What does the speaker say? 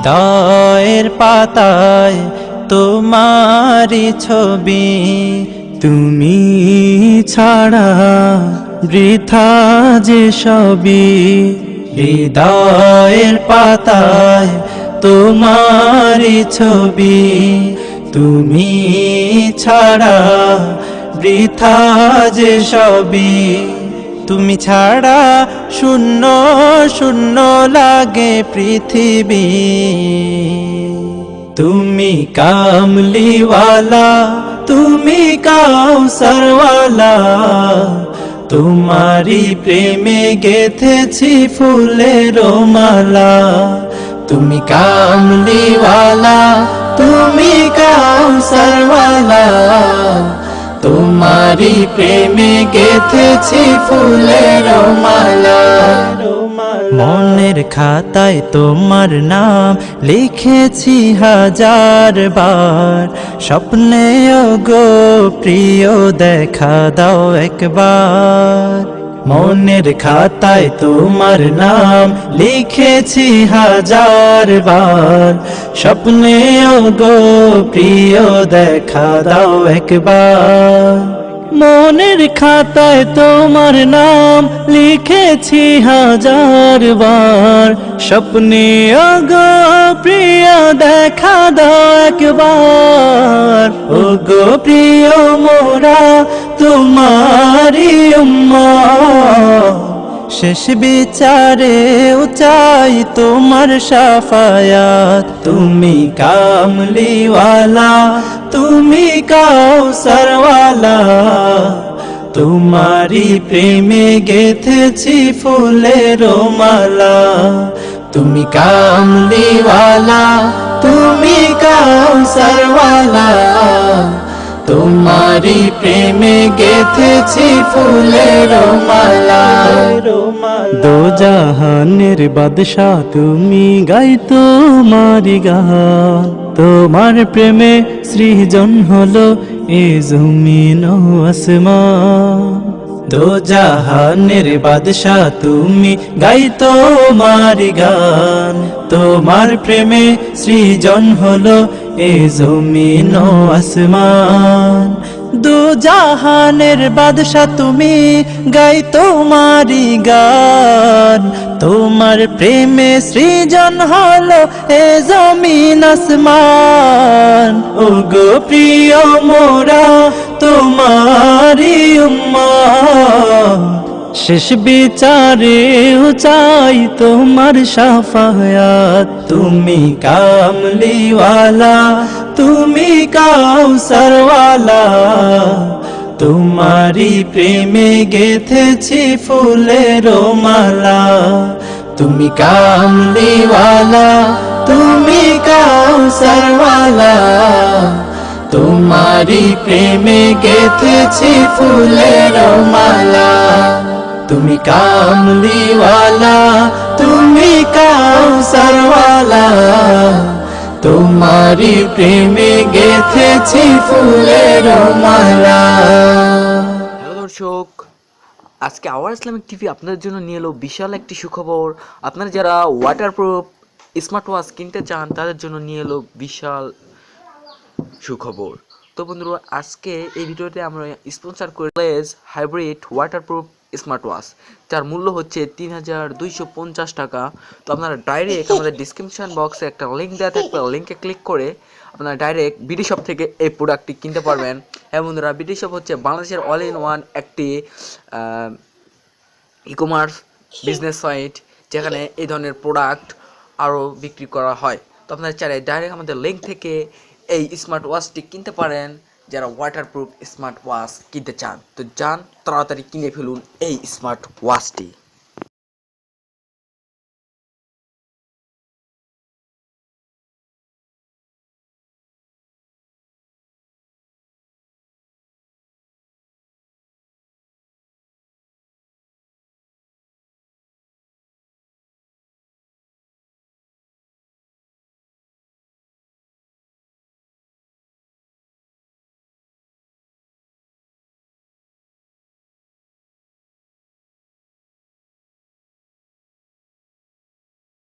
হৃদয়ের পাতায় তোমারি ছবি। তুমি ছাড়া বৃথা যে সবই। হৃদয়ের পাতায় তোমারি ছবি। তুমি ছাড়া বৃথা যে সবই। তুমি ছাড়া শূন্য শূন্য লাগে পৃথিবী। তুমি কামলিওয়ালা, তুমি কাউসারওয়ালা। তোমারি প্রেমে গেথেছি ফুলের মালা। তুমি কামলিওয়ালা, তুমি কাউসারওয়ালা। তোমারি প্রেমে গেথেছি ফুলের মালা। মনের খাতায় তোমার নাম লিখেছি হাজার বার। স্বপ্নে গো প্রিয়, দেখা দাও একবার। মনের খাতায় তোমার নাম লিখেছি হাজার বার। স্বপ্নে গো প্রিয়, দেখা দাও একবার। মনের খাতায় তোমার নাম লিখেছি হাজার বার। স্বপ্নে গো প্রিয়, দেখা দাও একবার। ও গো প্রিয়, মোরা শেষ বিচারে উচাই তোমার সাফায়াত। তুমি কামলিওয়ালা, তুমি কাউসারওয়ালা। তোমারি প্রেমে গেথেছি ফুলের মালা। তুমি কামলিওয়ালা, তুমি কাউসারওয়ালা। তোমারি প্রেমে গেথেছি ফুলের মালা দো জাহানের বাদশাহ তুমি গাই তোমারি গান। তোমার প্রেমে সৃজন হলো এ জমিন আসমান। দো জাহানের বাদশাহ তুমি গাই তোমার গান। তোমার প্রেমে সৃজন হলো এ জমিন আসমান। দু জাহানের বাদশাহ তুমি গাই তোমারি গান। তোমার প্রেমে সৃজন হলো এ জমিন আসমান। ও গো প্রিয় মোরা, তোমারি শেষ বিচারে উচাই তোমার সাফায়াত। তুমি কামলিওয়ালা তুমি কাউসারওয়ালা তোমারি প্রেমে গেথেছি ফুলের মালা। তুমি কামলিওয়ালা, তুমি কাউসারওয়ালা তোমারি প্রেমে গেথেছি ফুলের মালা। তুমি কামলিওয়ালা তোমারি প্রেমে গেথেছি ফুলের মালা। দর্শক, আজকে আওয়ার ইসলামিক টিভি আপনাদের জন্য নিয়ে এলো বিশাল একটি সুখবর। আপনারা যারা ওয়াটারপ্রুফ স্মার্ট ওয়াচ কিনতে চান, তাদের জন্য নিয়ে এলো বিশাল সুখবর। তো বন্ধুরা, আজকে এই ভিডিওতে আমরা স্পন্সর করে হাইব্রিড ওয়াটারপ্রুফ স্মার্ট ওয়াচ যার মূল্য হচ্ছে তিন হাজার দুইশো পঞ্চাশ টাকা। তো আপনারা ডাইরেক্ট আমাদের ডিসক্রিপশন বক্সে একটা লিঙ্ক দেওয়া থাকবে। লিঙ্কে ক্লিক করে আপনারা ডাইরেক্ট বিডি শপ থেকে এই প্রোডাক্টটি কিনতে পারবেন। হ্যাঁ বন্ধুরা বিডি শপ হচ্ছে বাংলাদেশের অল ইন ওয়ান একটি ই কমার্স বিজনেস সাইট যেখানে এই ধরনের প্রোডাক্ট আরও বিক্রি করা হয়। তো আপনারা চাইলে ডাইরেক্ট আমাদের লিঙ্ক থেকে এই স্মার্ট ওয়াচটি কিনতে পারেন। যারা ওয়াটারপ্রুফ স্মার্ট ওয়াচ কিনতে চান তো যান তাড়াতাড়ি কিনে ফেলুন এই স্মার্ট ওয়াচটি